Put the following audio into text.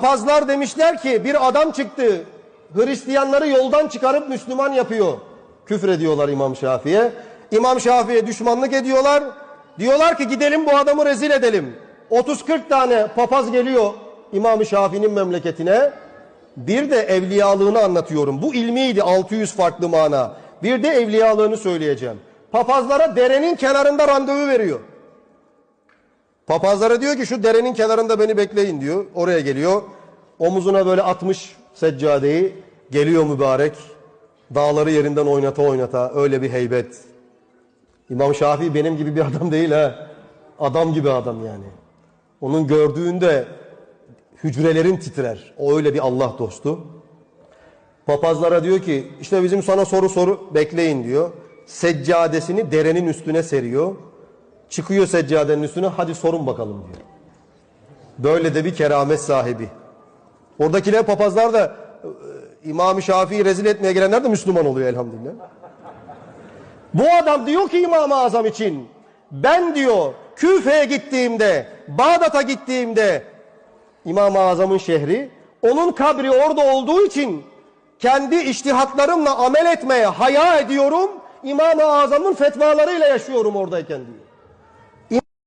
Papazlar demişler ki bir adam çıktı. Hristiyanları yoldan çıkarıp Müslüman yapıyor. Küfür ediyorlar İmam Şafii'ye. İmam Şafii'ye düşmanlık ediyorlar. Diyorlar ki gidelim bu adamı rezil edelim. 30-40 tane papaz geliyor İmam Şafii'nin memleketine. Bir de evliyalığını anlatıyorum. Bu ilmiydi 600 farklı mana. Bir de evliyalığını söyleyeceğim. Papazlara derenin kenarında randevu veriyor. Papazlara diyor ki şu derenin kenarında beni bekleyin diyor. Oraya geliyor. Omuzuna böyle atmış seccadeyi. Geliyor mübarek. Dağları yerinden oynata oynata. Öyle bir heybet. İmam Şafii benim gibi bir adam değil ha. Adam gibi adam yani. Onun gördüğünde hücrelerin titrer. O öyle bir Allah dostu. Papazlara diyor ki işte bizim sana soru soru bekleyin diyor. Seccadesini derenin üstüne seriyor. Çıkıyor seccadenin üstüne hadi sorun bakalım diyor. Böyle de bir keramet sahibi. Oradakiler papazlar da e, İmam-ı Şafii'yi rezil etmeye gelenler de Müslüman oluyor elhamdülillah. Bu adam diyor ki İmam-ı Azam için ben diyor Küfe'ye gittiğimde, Bağdat'a gittiğimde İmam-ı Azam'ın şehri onun kabri orada olduğu için kendi iştihatlarımla amel etmeye haya ediyorum. İmam-ı Azam'ın fetvalarıyla yaşıyorum oradayken diyor.